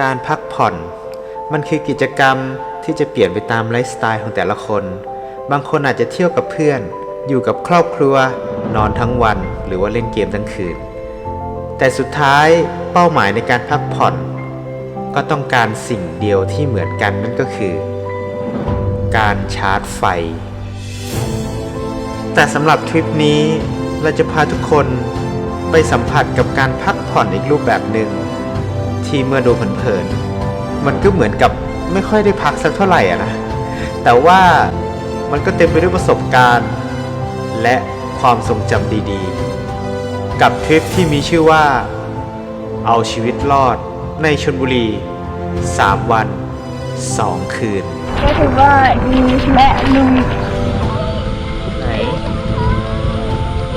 การพักผ่อน มันคือกิจกรรมที่จะเปลี่ยนไปตามไลฟ์สไตล์ของแต่ละคน บางคนอาจจะเที่ยวกับเพื่อน อยู่กับครอบครัว นอนทั้งวัน หรือว่าเล่นเกมทั้งคืน แต่สุดท้ายเป้าหมายในการพักผ่อน ก็ต้องการสิ่งเดียวที่เหมือนกันนั่นก็คือ การชาร์จไฟ แต่สำหรับทริปนี้เราจะพาทุกคนไปสัมผัสกับการพักผ่อนอีกรูปแบบหนึ่ง ที่เมื่อดูเผินๆมันก็เหมือนกับไม่ค่อยได้พักสักเท่าไหร่อะนะ แต่ว่ามันก็เต็มไปด้วยประสบการณ์ และความทรงจำดีๆ กับทริปที่มีชื่อว่า เอาชีวิตรอดในชนบุรี 3 วัน 2 คืน ก็ถือว่าดีและลุยไหน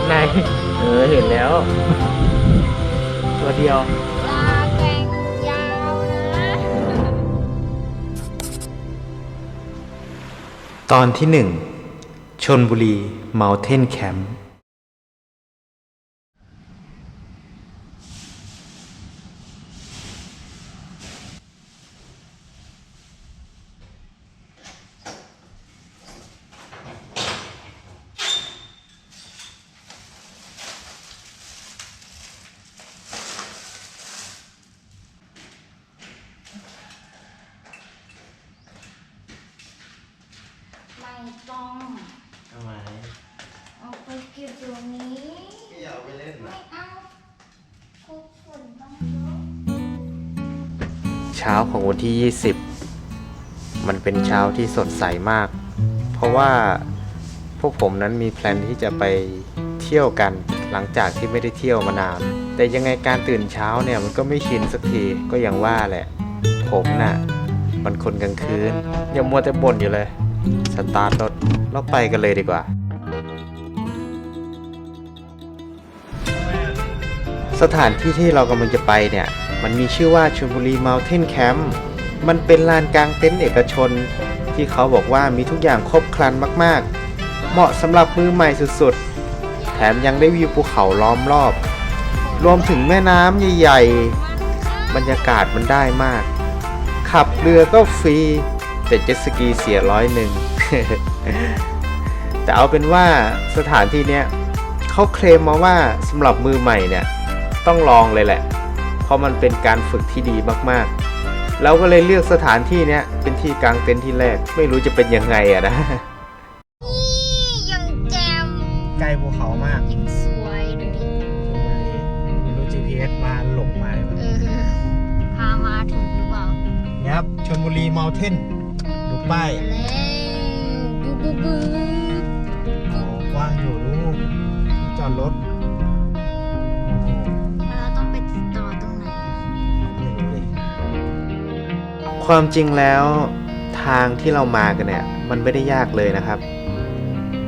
ไหน เออ เห็นแล้ว ตัวเดียว ตอนที่หนึ่งชนบุรีเมาเทนแคมป์ต้อง ทำไม เอาไปเก็บตรงนี้ ไม่อยากไปเล่น ไม่เอาคุกฝุ่นต้อง เช้าของวันที่ 20 มันเป็นเช้าที่สดใสมาก เพราะว่าพวกผมนั้นมีแพลนที่จะไปเที่ยวกันหลังจากที่ไม่ได้เที่ยวมานาน แต่ยังไงการตื่นเช้าเนี่ยมันก็ไม่ชินสักทีก็อย่างว่าแหละ ผมน่ะมันคนกลางคืนย่ามัวแต่บ่นอยู่เลย สตาร์ทรถแล้วไปกันเลยดีกว่า สถานที่ที่เรากำลังจะไปเนี่ย มันมีชื่อว่าชลบุรี Mountain Camp มันเป็นลานกลางเต็นท์เอกชน ที่เขาบอกว่ามีทุกอย่างครบครันมากๆ เหมาะสำหรับมือใหม่สุดๆ แถมยังได้วิวภูเขาล้อมรอบ รวมถึงแม่น้ำใหญ่ๆ บรรยากาศมันได้มาก ขับเรือก็ฟรี แต่เจ็ตสกีเสียร้อยหนึ่ง แต่เอาเป็นว่าสถานที่เนี้ยเขาเคลมมาว่าสำหรับมือใหม่เนี่ย ต้องลองเลยแหละ เพราะมันเป็นการฝึกที่ดีมากๆ เราก็เลยเลือกสถานที่เนี้ยเป็นที่กลางเต็นท์ที่แรก ไม่รู้จะเป็นยังไงอะนะนี่ยังแจมใกล้ภูเขามาก ยังสวยดูดิไม่รู้ GPS มาหลงมาเออพามาถูกหรือเปล่าครับชนบุรีม u n เทนดูป้าย แล้วบูบูบู ความจริงแล้วทางที่เรามากันเนี่ย มันไม่ได้ยากเลยนะครับ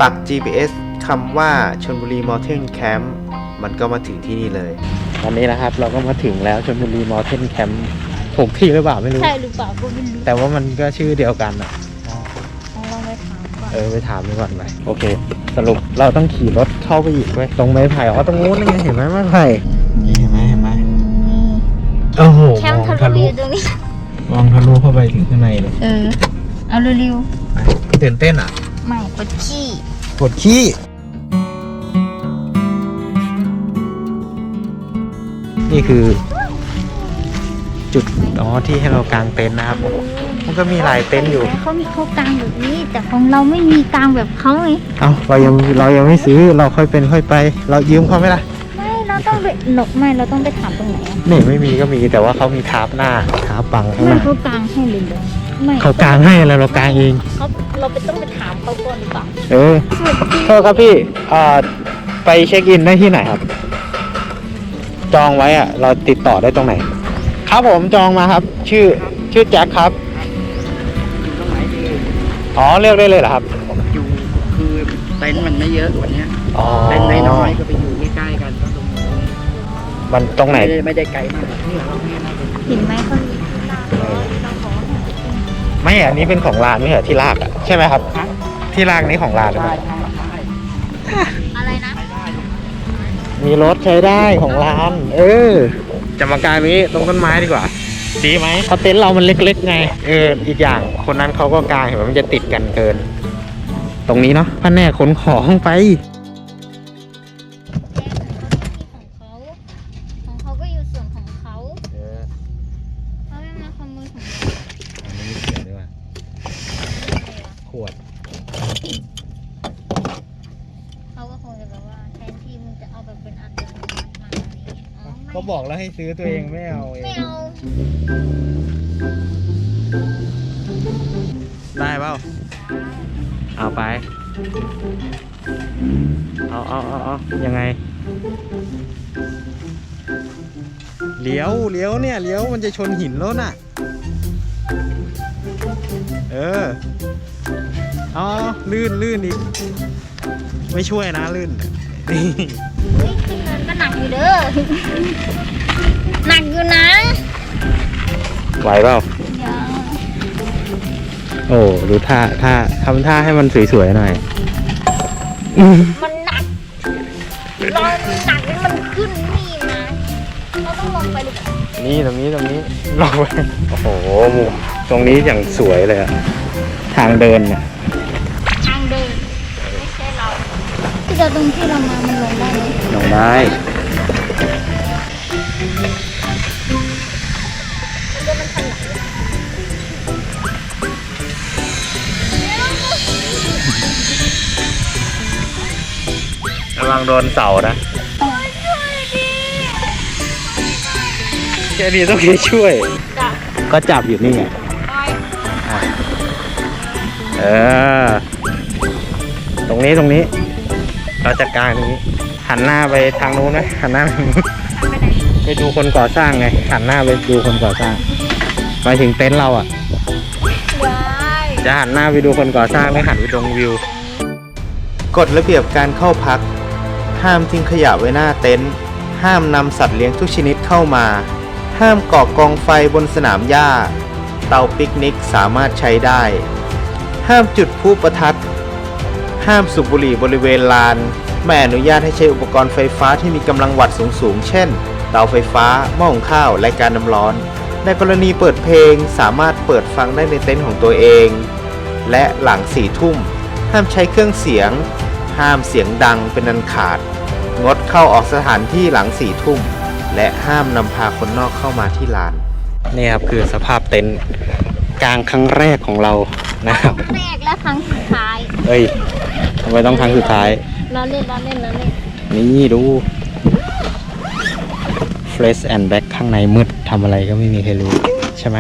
ปัก GPS คำว่าชนบุรี Mountain Camp มันก็มาถึงที่นี่เลยวันนี้นะครับเราก็มาถึงแล้วชนบุรี Mountain Camp ถูกที่หรือเปล่าไม่รู้ ใช่หรือเปล่าก็ไม่รู้แต่ว่ามันก็ชื่อเดียวกันอะ ต้องลองไปถามก่อนเออไปถามดูก่อนไปโอเค สรุปเราต้องขี่รถเข้าไปอีกเว้ยตรงไม้ไผ่อ๋อตรงนู้นนี่ไงเห็นไหมไม้ไผ่นี่เห็นไหมเห็นไหมโอ้โหแคมป์ทะลุอยู่ตรงนี้ มองทะลุเข้าไปถึงข้างในเลยเออ เอาเร็วตื่นเต้นอะ ๆไม่กดขี้ปวดขี้ นี่คือ จุดอ๋อที่ให้เรากางเต็นท์นะครับ มันก็มีหลายเต็นท์อยู่เขามีเขากลางแบบนี้ แต่ของเราไม่มีกลางแบบเขาไง เอ้าเรายังเรายังไม่ซื้อเราค่อยเป็นค่อยไป เรายืมเขาไหมล่ะไม่ เราต้องไปหลบไม่เราต้องไปถามตรงไหนอะนี่ไม่มีก็มีแต่ว่าเขามีทาร์ปหน้าทาร์ปบังข้างหไม่น้าเขากลางให้เลยเลยไม่เขากางให้แล้วเรากางเอง เขาเราไปต้องไปถามเขาก่อนหรือเปล่าเออโทษครับพี่เอ่อไปเช็คอินได้ที่ไหนครับ จองไว้อะเราติดต่อได้ตรงไหน ครับผมจองมาครับ ชื่อชื่อแจ็คครับ ตรงไหนดีอ๋อเลือกได้เลยเหรอครับ อยู่คือเต็นท์มันไม่เยอะวันเนี้ยอ๋อเต็นท์น้อยๆก็ไป มันตรงไหน ไม่ได้ไม่ได้ไกลมากนี่เราเนี่ยน่าจะเห็นไหมเขามีร้านเราขอให้ไม่อันนี้เป็นของร้านไม่ใช่เหรอที่ลากอะใช่ไหมครับ ที่ลากนี้ของร้านหรือเปได้ล่าได้ได้อะไรนะได้มีรถใช้ได้ของร้าน เออจะมากางนี้ตรงต้นไม้ดีกว่า ดีไหมเพราะเต็นท์เรามันเล็กๆไง เอออีกอย่างคนนั้นเขาก็กางเห็นไหมมันจะติดกันเกิน ตรงนี้เนาะพ่อแน่ขนของไป ซื้อตัวเองไม่เอาเอไม่งเอาได้เปล่าเอาไป เอาเอาเอาเอายังไง เลี้ยว เลี้ยวเนี่ย เลี้ยวมันจะชนหินแล้วน่ะ เออ เอาลื่นลื่นอีก ไม่ช่วยนะลื่น นี่เฮ้ยขึ้นเนินก็หนักอยู่เด้อ ไหวเปล่ายังโอ้ดูท่าท่าทำท่าให้มันสวยๆหน่อย มันหนักลองหนักแล้วมันขึ้นนี่นะเราต้องลงไปดูนี่ตรงนี้ตรงนี้ลองไปโอ้โหมุมตรงนี้อย่างสวยเลยอะทางเดินเนี่ยทางเดินไม่ใช่เราที่เราตรงที่เรามามันลงได้ไหมลงได้ งโดนเสานะแค่นี้ต้องให้ช่วยจ้ะก็จับอยู่นี่ไงไปเออ ตรงนี้ตรงนี้ เราจัดการตรงนี้ หันหน้าไปทางนู้นไหมหันหน้าไปทางนู้นทำไปไหนไปดูคนก่อสร้างไง หันหน้าไปดูคนก่อสร้างหมายถึงเต็นท์เราอะ ได้จะหันหน้าไปดูคนก่อสร้างหรือหันไปดงวิว กฎระเบียบการเข้าพัก ห้ามทิ้งขยะไว้หน้าเต็นท์ ห้ามนำสัตว์เลี้ยงทุกชนิดเข้ามา ห้ามก่อกองไฟบนสนามหญ้า เตาปิกนิกสามารถใช้ได้ ห้ามจุดพลุประทัด ห้ามสูบบุหรี่บริเวณลาน ไม่อนุญาตให้ใช้อุปกรณ์ไฟฟ้าที่มีกำลังวัตต์สูงๆเช่น เตาไฟฟ้า หม้อหุงข้าว และการน้ำร้อน ในกรณีเปิดเพลงสามารถเปิดฟังได้ในเต็นท์ของตัวเอง และหลังสี่ทุ่ม ห้ามใช้เครื่องเสียง ห้ามเสียงดังเป็นอันขาด งดเข้าออกสถานที่หลังสี่ทุ่ม และห้ามนำพาคนนอกเข้ามาที่ลาน นี่ครับคือสภาพเต็นท์กลางครั้งแรกของเรานะครับ แรกและครั้งสุดท้าย เอ้ยทำไมต้องครั้งสุดท้าย เราเล่นเราเล่นเราเล่นนี่ดู Fresh and Back ข้างในมืดทำอะไรก็ไม่มีใครรู้ ใช่ไหม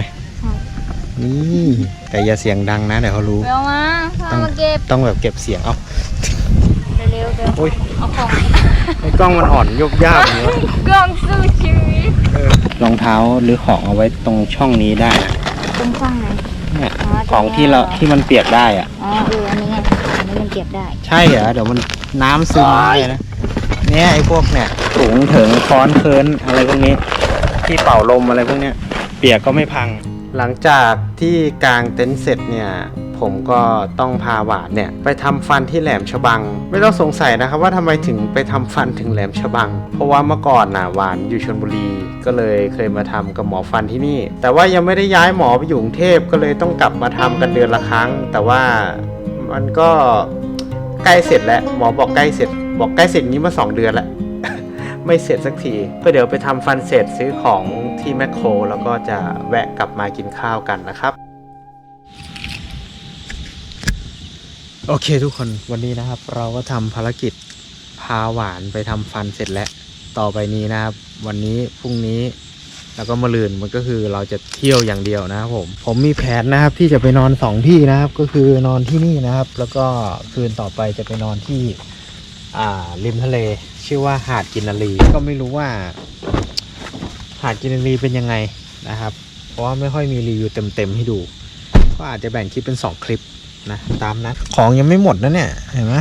นี่ แต่อย่าเสียงดังนะ เดี๋ยวเขารู้เร็วมาพามาเก็บ ต้องแบบเก็บเสียง เอาเร็วๆเร็วโอ้ยเอาของไอ้กล้องมันอ่อนยบยาบอย่างนี้วะกล้องสู้ชีวิตรองเท้าหรือของเอาไว้ตรงช่องนี้ได้นะตรงช่องไหน เนี่ยอ๋อของที่เราที่มันเปียกได้อะอ๋อเอออันนี้ไงอันนี้มันเก็บได้ใช่เหรอเดี๋ยวมันน้ำซึมได้นะเนี่ยไอ้พวกเนี่ยถุงเถิงค้อนเคินอะไรพวกนี้ ที่เป่าลมอะไรพวกเนี้ย เปียกก็ไม่พัง หลังจากที่กางเต็นท์เสร็จเนี่ยผมก็ต้องพาหวานเนี่ยไปทำฟันที่แหลมฉบัง ไม่ต้องสงสัยนะครับว่าทำไมถึงไปทำฟันถึงแหลมฉบัง เพราะว่าเมื่อก่อนน่ะหวานอยู่ชลบุรี ก็เลยเคยมาทำกับหมอฟันที่นี่ แต่ว่ายังไม่ได้ย้ายหมอไปอยู่กรุงเทพก็เลยต้องกลับมาทำกันเดือนละครั้ง แต่ว่ามันก็ใกล้เสร็จแล้วหมอบอกใกล้เสร็จ บอกใกล้เสร็จนี้มาสองเดือนแล้ว ไม่เสร็จสักทีก็เดี๋ยวไปทำฟันเสร็จซื้อของที่แมคโคร แล้วก็จะแวะกลับมากินข้าวกันนะครับ โอเคทุกคนวันนี้นะครับ เราก็ทำภารกิจพาหวานไปทำฟันเสร็จแล้วต่อไปนี้นะครับ วันนี้พรุ่งนี้แล้วก็มะรืนมันก็คือเราจะเที่ยวอย่างเดียวนะครับผม ผมมีแผนนะครับที่จะไปนอนสองที่นะครับ ก็คือนอนที่นี่นะครับ แล้วก็คืนต่อไปจะไปนอนที่ ริมทะเล ชื่อว่าหาดกินนารีก็ไม่รู้ว่า หาดกินนารีเป็นยังไงนะครับ เพราะว่าไม่ค่อยมีรีวิวเต็มๆให้ดู ก็อาจจะแบ่งคลิปเป็น 2 คลิปนะตามนั้นของยังไม่หมดนะเนี่ยเห็นไหม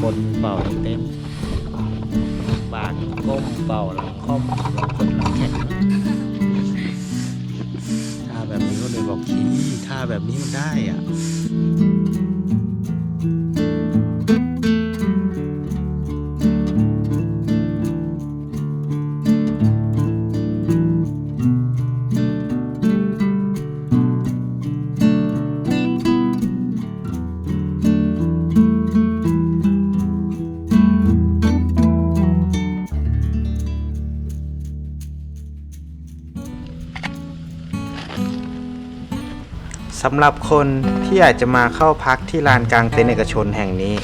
คนเป่าเต็มบางก้มเป่าหลังคอมหลังคนหลังแข็งท่าแบบนี้ก็เลยบอกขี้ท่าแบบนี้มันได้อะ สำหรับคนที่อยากจะมาเข้าพักที่ลานกลางเต็นท์เอกชนแห่งนี้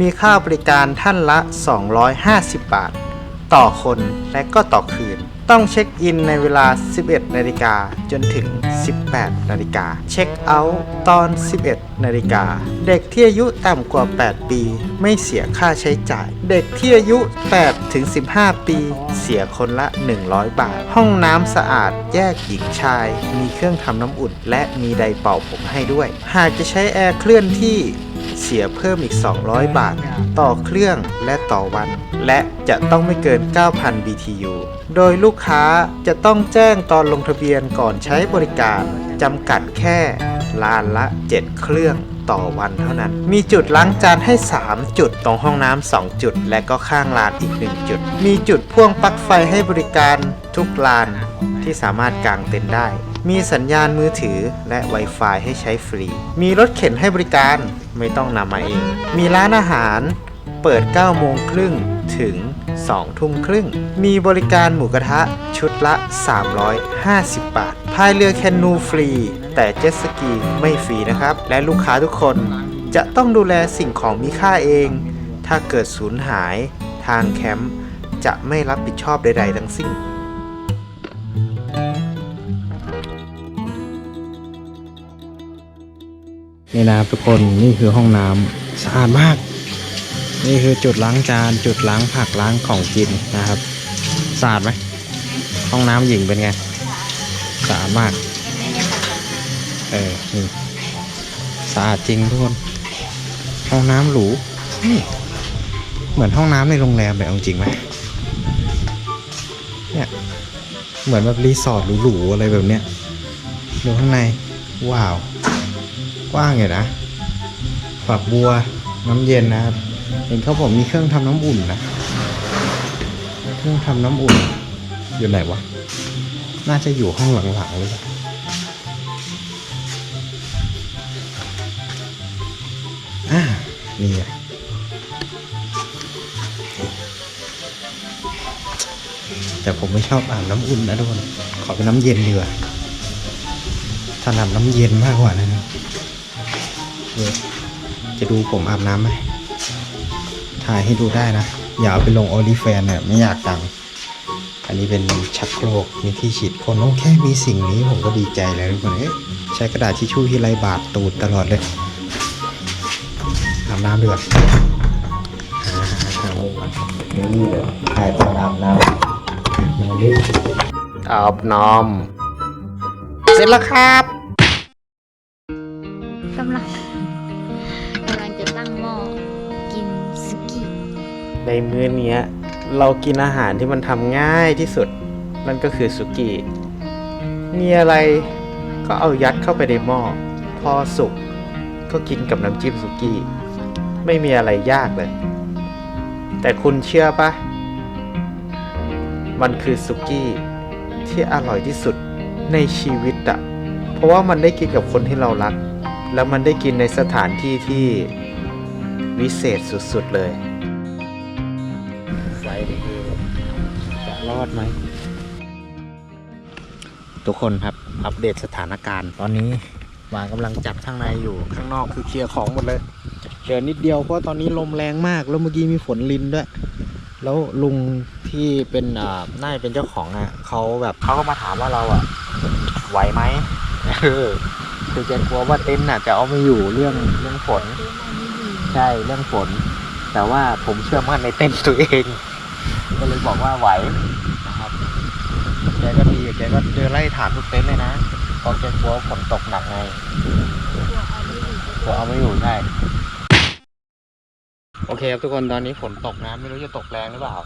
มีค่าบริการท่านละ 250 บาท ต่อคนและก็ต่อคืน ต้องเช็คอินในเวลา 11 นาฬิกาจนถึง 18 นาฬิกา เช็คเอาท์ตอน 11 นาฬิกา เด็กที่อายุต่ำกว่า 8 ปี ไม่เสียค่าใช้จ่าย เด็กที่อายุ 8 ถึง 15 ปี เสียคนละ 100 บาท ห้องน้ำสะอาดแยกหญิงชาย มีเครื่องทำน้ำอุ่น และมีไดเป่าผมให้ด้วย หากจะใช้แอร์เคลื่อนที่ เสียเพิ่มอีก 200 บาท ต่อเครื่องและต่อวัน และจะต้องไม่เกิน 9,000 BTU โดยลูกค้าจะต้องแจ้งตอนลงทะเบียนก่อนใช้บริการจำกัดแค่ลานละ 7 เครื่องต่อวันเท่านั้น มีจุดล้างจานให้ 3 จุดตรงห้องน้ำ2จุด และก็ข้างลานอีก 1 จุด มีจุดพ่วงปลั๊กไฟให้บริการทุกลานที่สามารถกางเต็นท์ได้ มีสัญญาณมือถือและ Wi-Fi ให้ใช้ฟรี มีรถเข็นให้บริการไม่ต้องนำมาเอง มีร้านอาหารเปิด 9 โมงครึ่งถึง 2 ทุ่มครึ่ง มีบริการหมูกระทะชุดละ 350 บาท พายเรือแคนูฟรี แต่เจ็ตสกีไม่ฟรีนะครับ และลูกค้าทุกคนจะต้องดูแลสิ่งของมีค่าเอง ถ้าเกิดสูญหายทางแคมป์จะไม่รับผิดชอบใด ๆ ทั้งสิ้น นี่นะครับทุกคนนี่คือห้องน้ำสะอาดมาก นี่คือจุดล้างจานจุดล้างผักล้างของกินนะครับสะอาดไหมห้องน้ำหญิงเป็นไงสะอาดมากเออนี่สะอาดจริงทุกคน ห้องน้ำหรูนี่เหมือนห้องน้ำในโรงแรมเลยเอาจริงไหมเนี่ยเหมือนแบบรีสอร์ทหรูๆอะไรแบบเนี้ยดูข้างใน ว้าว กว้างอยู่นะ ฝักบัวน้ำเย็นนะครับ เห็นเขาบอกมีเครื่องทำน้ำอุ่นนะ เครื่องทำน้ำอุ่น อยู่ไหนวะ น่าจะอยู่ห้องหลังๆเลยอ่านี่ไงแต่ผมไม่ชอบอาบน้ำอุ่นนะทุกคน ขอเป็นน้ำเย็นดีกว่าถนัดน้ำเย็นมากกว่านะ จะดูผมอาบน้ำไหมถ่ายให้ดูได้นะ อย่าเอาไปลงโอลิแฟนเนี่ยไม่อยากดัง อันนี้เป็นชักโครกมีที่ฉีดคนโอ้แค่มีสิ่งนี้ผมก็ดีใจแล้วทุกคนเอ๊ะใช้กระดาษทิชชู่ที่ไรบาดตูดตลอดเลยอาบน้ำดีกว่าหาหามุมก่อนถ่ายตอนอาบน้ำมาดิอาบน้ำเสร็จแล้วครับ มื้อเนี้ยเรากินอาหารที่มันทำง่ายที่สุด นั่นก็คือสุกี้มีอะไรก็เอายัดเข้าไปในหม้อพอสุกก็กินกับน้ำจิ้มสุกี้ ไม่มีอะไรยากเลย แต่คุณเชื่อปะมันคือสุกี้ที่อร่อยที่สุดในชีวิตอะเพราะว่ามันได้กินกับคนที่เรารัก แล้วมันได้กินในสถานที่ที่วิเศษสุดๆเลย นี่คือจะรอดไหม ทุกคนครับอัปเดตสถานการณ์ ตอนนี้วางกำลังจัดข้างในอยู่ข้างนอกคือเคลียร์ของหมดเลยเหลือนิดเดียวเพราะตอนนี้ลมแรงมาก แล้วเมื่อกี้มีฝนลินด้วย แล้วลุงที่เป็นอ่าน่าจะเป็นเจ้าของอะเขาแบบเขาก็มาถามว่าเราอะไหวไหมเออคือแกกลัวว่าเต็นท์น่ะจะเอาไม่อยู่เรื่องเรื่องฝน ใช่เรื่องฝน แต่ว่าผมเชื่อมั่นในเต้นท์ตัวเอง ก็เลยบอกว่าไหวนะครับแกก็ดีแกก็เดินไล่ถามทุกเต็นท์เลยนะเพราะแกกลัวฝนตกหนักไงกลัวเอาไม่อยู่ใช่เคครับทุกคนตอนนี้ฝนตกนะไม่รู้จะตกแรงหรือเปล่า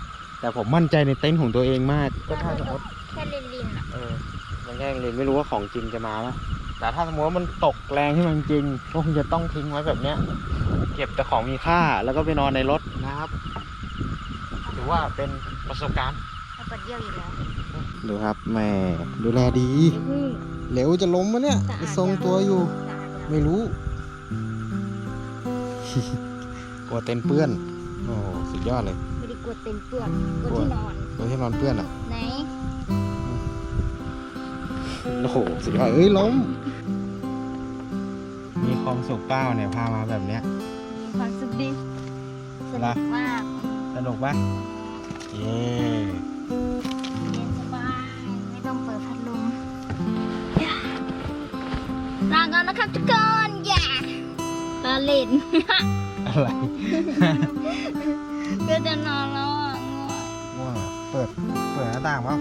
แต่ผมมั่นใจในเต็นท์ของตัวเองมากก็ถ้าสมมติแค่ลินลินๆอะเออมันแย่งเลยไม่รู้ว่าของจริงจะมาไหมแต่ถ้าสมมติว่ามันตกแรงขึ้นมาจริงๆก็คงจะต้องทิ้งไว้แบบเนี้ย เก็บแต่ของมีค่าแล้วก็ไปนอนในรถนะครับถือ ว่าเป็นประสบการณ์เอาปัดเยี่ยวอยู่แล้วดูครับแม่ดูแลดีอืมเหลวจะล้มมะเนี่ยสะอาดทรงตัวอยู่ สะอาดยังไม่รู้ กลัวเต็นท์เปื้อน โอ้โหสุดยอดเลย ไม่ได้กลัวเต็มเปื้อนกลัวที่นอน ตัวที่นอนเปื้อนอะ ไหนโอ้โหสุดยอดเอ้ยล้ม มีความสุขเป้าเนี่ยพามาแบบเนี้ย มีความสุขดีสเหรนุอกมาก สนุกปะ เย้เย็นสบาย ไม่ต้องเปิดพัดลมลากันนะครับทุกคนอย่าลาเล่น อะไรก็จะนอนแล้วอะง่วงง่วงเหรอเปิด เปิดหน้าต่างเปล่า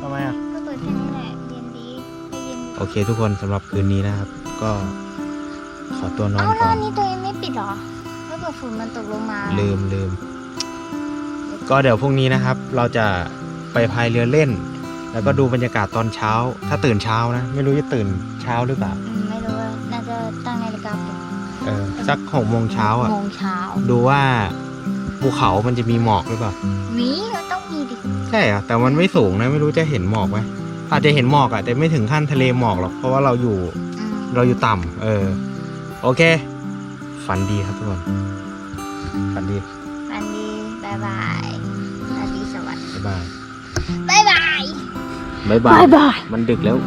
ทำไมอะ ก็เปิดแค่นี้แหละเย็นดีก็เย็นโอเคทุกคนสำหรับคืนนี้นะครับ ก็ขอตัวนอนเอ้าก่แล้วออันนนี้ตัวเองไม่ปิดเหรอถ้าเกิดฝุ่นมันตกลงมา ลืมลืม ก็เดี๋ยวพรุ่งนี้นะครับ เราจะไปพายเรือเล่น แล้วก็ดูบรรยากาศตอนเช้า ถ้าตื่นเช้านะ ไม่รู้จะตื่นเช้าหรือเปล่าอืมไม่รู้ว่าน่าจะตั้งนาฬิกาปลุกเออสักหกโมงเช้าอะ โมงเช้า ดูว่าภูเขามันจะมีหมอกหรือเปล่า มีมันต้องมีดิใช่อะแต่มันไม่สูงนะ ไม่รู้จะเห็นหมอกไหมอาจจะเห็นหมอกอะ แต่ไม่ถึงขั้นทะเลหมอกหรอก เพราะว่าเราอยู่ อืม เราอยู่ต่ำเออ โอเค ฝันดีครับทุกคน ฝันดีวันดีบายบายราตรีสวัสดิ์บ๊ายบายบายบาย บ๊ายบาย บ๊ายบาย มันดึกแล้ว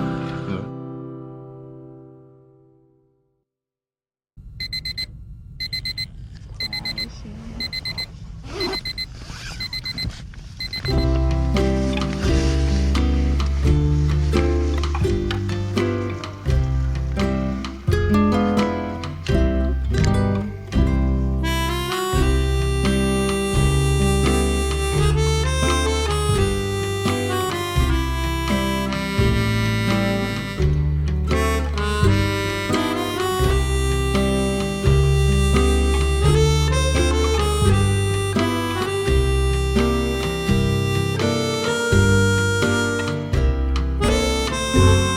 Música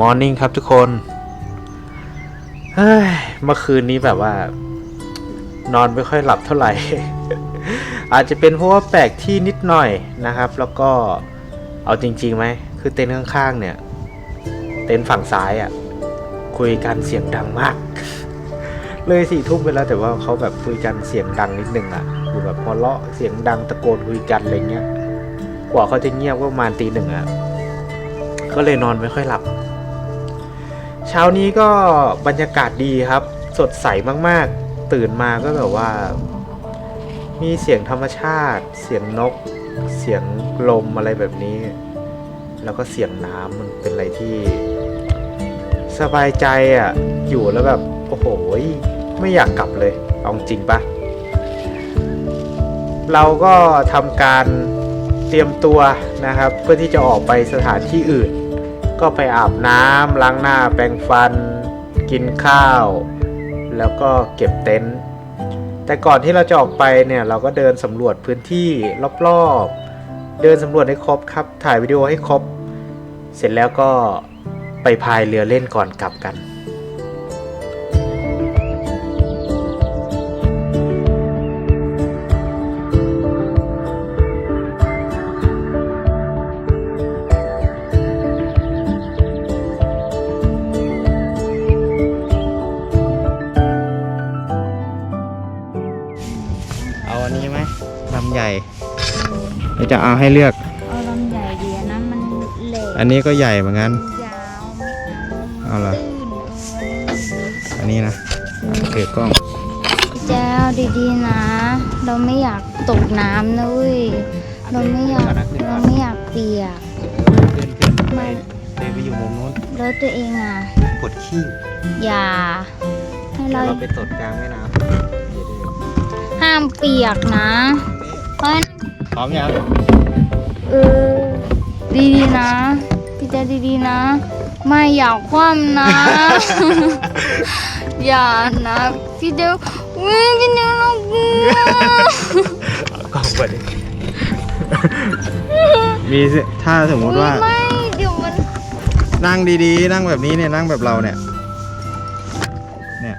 มอร์นิ่งครับทุกคนเฮ้ยเมื่อคืนนี้แบบว่า นอนไม่ค่อยหลับเท่าไหร่ อาจจะเป็นเพราะว่าแปลกที่นิดหน่อยนะครับ แล้วก็เอาจริงๆไหม คือเต็นท์ข้างๆ เนี่ย เต็นท์ฝั่งซ้ายอะ่ะ คุยกันเสียงดังมาก เลยสี่ทุ่มไปแล้วแต่ว่าเขาแบบคุยกันเสียงดังนิดนึงอะ่ะคือแบบหัวเราะเสียงดังตะโกนคุยกันอะไรเงี้ย กว่าเขาจะเงียบก็ประมาณตีหนึ่งอะ่ะ ก็เลยนอนไม่ค่อยหลับ เช้านี้ก็บรรยากาศดีครับ สดใสมากๆ ตื่นมาก็แบบว่า มีเสียงธรรมชาติ เสียงนก เสียงลมอะไรแบบนี้ แล้วก็เสียงน้ำมันเป็นอะไรที่ สบายใจอะ อยู่แล้วแบบ โอ้โหไม่อยากกลับเลยเอาจริงปะเราก็ทำการเตรียมตัวนะครับ เพื่อที่จะออกไปสถานที่อื่น ก็ไปอาบน้ำล้างหน้าแปรงฟัน กินข้าว แล้วก็เก็บเต็นท์แต่ก่อนที่เราจะออกไปเนี่ยเราก็เดินสำรวจพื้นที่รอบๆ เดินสำรวจให้ครบครับ ถ่ายวิดีโอให้ครบ เสร็จแล้วก็ไปพายเรือเล่นก่อนกลับกัน จะเอาให้เลือก เอาลำใหญ่ดีนะมันเหล็กอันนี้ก็ใหญ่เหมือนกัน ยาวไม่เอาเอาเหรอตื้นเอออันนี้นะถือกล้องพี่แจ้วดีๆนะ เราไม่อยากตกน้ำนะเว้ยเราไม่อยากเราไม่อยากเปียกขึ้นขึ้นไม่เดินไปอยู่มุมนู้นแล้วตัวเองอะ ปวดขี้อย่า ให้เดี๋ยเราวเราไปตดกลางแม่น้ำเดี๋ยวดูห้ามเปียกนะ เพราะ พร้อมยังเออ ดีๆนะ พี่แจ๊คดีๆนะ ไม่อยากคว่ำนะ อย่านะ พี่เดียววิ่งพี่เดียวเรากลัว กล้องเปิดดิมีสิถ้าสมมุติว่าไม่เดี๋ยวมันนั่งดีๆ นั่งแบบนี้เนี่ยนั่งแบบเราเนี่ย เนี่ย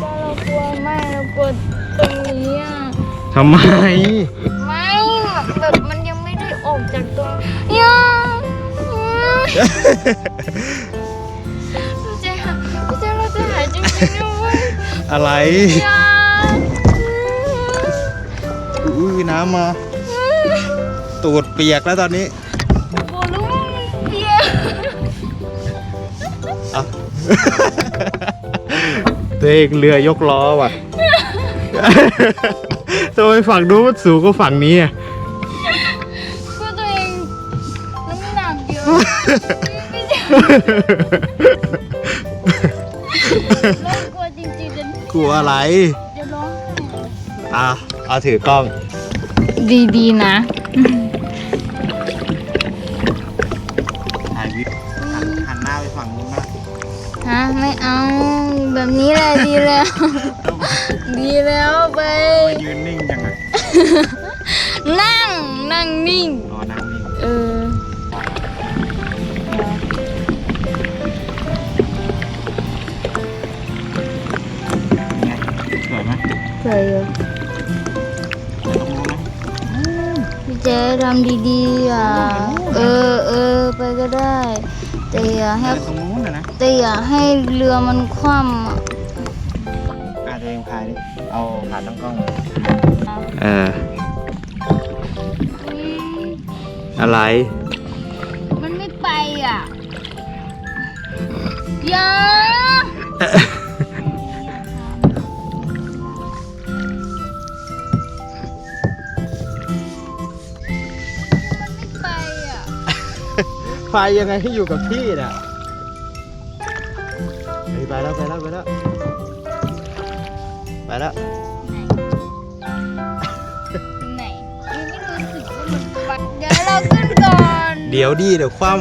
เรากลัวไม่เรากลัวตรงนี้อะทำไม กจากตรงยังพี่แจ๊คพี่แจ๊คเราจะหายจริงๆนะเว้ยอะไรอย่าอุ้ยน้ำมา ตูดเปียกแล้วตอนนี้โอ้รู้ว่ามันเปียกเอาตัวเองเรือยกล้อว่ะทำไมฝั่งนู้นมันสูงกว่าฝั่งนี้อะ เยอะไม่ใช่เรากลัวจริงๆจะกลัวอะไรจะร้องไห้อะเอาถือกล้อง ดีๆนะ ถ่ายวิวหันหน้าไปฝั่งนู้นนะฮะไม่เอาแบบนี้แหละดีแล้ว ดีแล้วไป มายืนนิ่งจังอะนั่งนั่งนิ่งอ๋อนั่งนิ่ง มเคยอยู่สวยตรงนู้นไหมพี่เจ๊ทำดีๆอะ เออเออไปก็ได้ แต่อย่าสให้วยตรงนู้นนะนะแต่อย่าให้เรือมันคว่ำอะอะตัวเองพายดิ เอาขาตั้งกล้องเอออะไร มันไม่ไปอะอย่า พายยังไงให้อยู่กับที่น่ะเฮ้ยไปแล้วไปแล้วไปแล้วไปแล้วไหนยังไม่รู้สึกว่ามันไปเดี๋ยวเราขึ้นก่อนเดี๋ยวดิเดี๋ยวคว่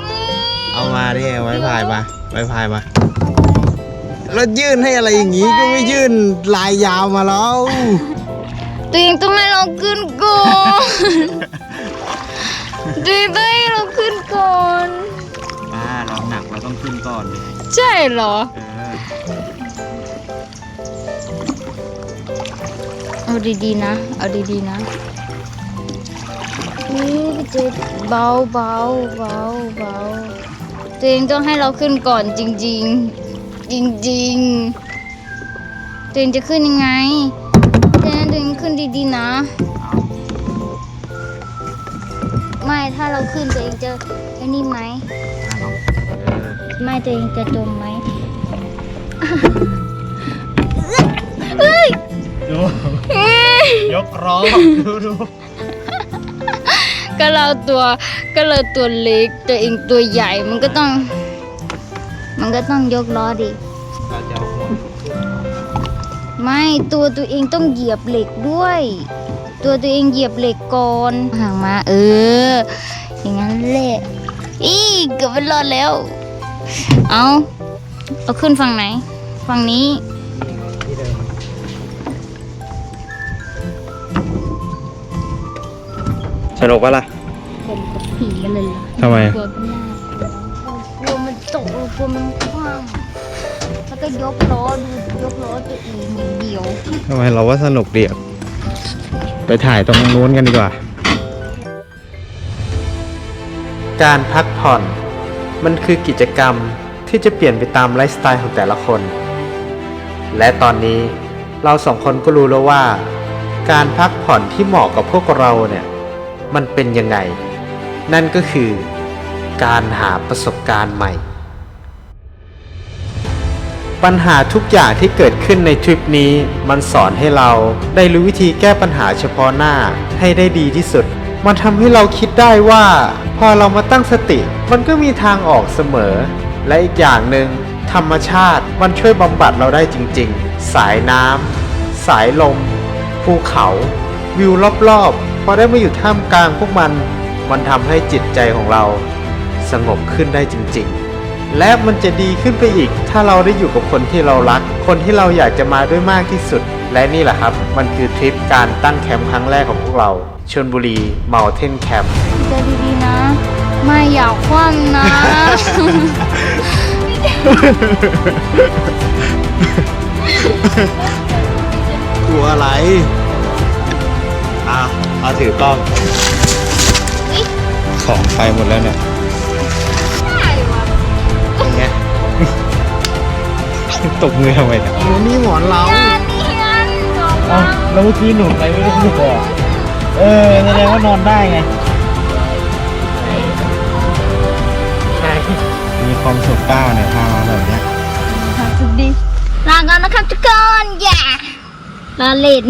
ำเอามาดิไว้พายมาไว้พายมาแล้วยื่นให้อะไรอย่างงี้ก็ไม่ยื่นลายยาวมาแล้วตัวเองต้องให้เราขึ้นก่อนตัวเองต้อง ก่อน ป้าเราหนักเราต้องขึ้นก่อนดิใช่เหรอ เออเอาดีๆนะ เอาดีๆนะนี่พี่เจเบาเบาเบาเบาตัวเองต้องให้เราขึ้นก่อนจริง ๆ จริงๆตัวเองจะขึ้นยังไงตัวเองตัวเองขึ้นดีๆนะาเราขึ้นตัวเองจะไอ้นี่ไหมเออไม่ตัวเองจะจมไหมเฮ้ยดูยกร้อดูดูก็เราตัวก็เราตัวเล็กตัวเองตัวใหญ่มันก็ต้อง มันก็ต้องยกล้อดิเราจะเอาหัวไม่ตัวตัวเองต้องเหยียบเหล็กด้วย ตัวตัวเองเหยียบเหล็กก่อนห่างมา เออ อย่างนั้นแหละอีเกือบเป็นรอดแล้ว เอาเอาขึ้นฝั่งไหน ฝั่งนี้ที่เดิมสนุกปะล่ะผมกับผีกันเลยเหรอทำไมกลัวไม่น่ากลัวมันตกกลัวมันคว่ำแล้วก็ยกล้อดูยกล้อตัวเองอย่างเดียวทำไมเราว่าสนุกดีอะไปถ่ายตรงนู้นกันดีกว่า การพักผ่อน มันคือกิจกรรมที่จะเปลี่ยนไปตามไลฟ์สไตล์ของแต่ละคน และตอนนี้เราสองคนก็รู้แล้วว่า การพักผ่อนที่เหมาะกับพวกเราเนี่ย มันเป็นยังไง นั่นก็คือ การหาประสบการณ์ใหม่ ปัญหาทุกอย่างที่เกิดขึ้นในทริปนี้ มันสอนให้เราได้รู้วิธีแก้ปัญหาเฉพาะหน้าให้ได้ดีที่สุด มันทำให้เราคิดได้ว่า พอเรามาตั้งสติ มันก็มีทางออกเสมอ และอีกอย่างหนึ่งธรรมชาติมันช่วยบำบัดเราได้จริง ๆ สายน้ำสายลม ภูเขา วิวรอบๆ พอได้มาอยู่ท่ามกลางพวกมัน มันทำให้จิตใจของเรา สงบขึ้นได้จริง ๆ และมันจะดีขึ้นไปอีก ถ้าเราได้อยู่กับคนที่เรารัก คนที่เราอยากจะมาด้วยมากที่สุด และนี่แหละครับ มันคือทริปการตั้งแคมป์ครั้งแรกของพวกเรา ชลบุรีเมาเทนแคมป์ใจดีๆนะ ไม่อยากคว่ำนะ กลัวอะไร อะเอาถือกล้อง ของไปหมดแล้วเนี่ยเป็นไงตกมือทำไมเนี่ย นี่หมอนเรานี่งั้นบอกเอ้าแล้วเมื่อกี้หนุนไปไม่ได้พูดบอก เออแสดงว่านอนได้ไง ใช่มีความสุขก้าวเนี่ยพามาแบบเนี้ยครับสุดดีลากันนะครับทุกคนอย่าลาเล่น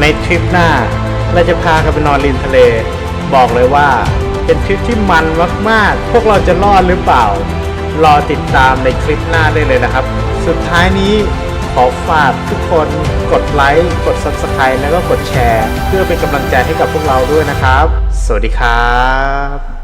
ในทริปหน้าเราจะพากันไปนอนริมทะเล บอกเลยว่า เป็นทริปที่มันมากๆ พวกเราจะรอดหรือเปล่า รอติดตามในคลิปหน้าได้เลยนะครับ สุดท้ายนี้ ขอฝากทุกคนกดไลค์ กด Subscribe แล้วก็กดแชร์ เพื่อเป็นกำลังใจให้กับพวกเราด้วยนะครับ สวัสดีครับ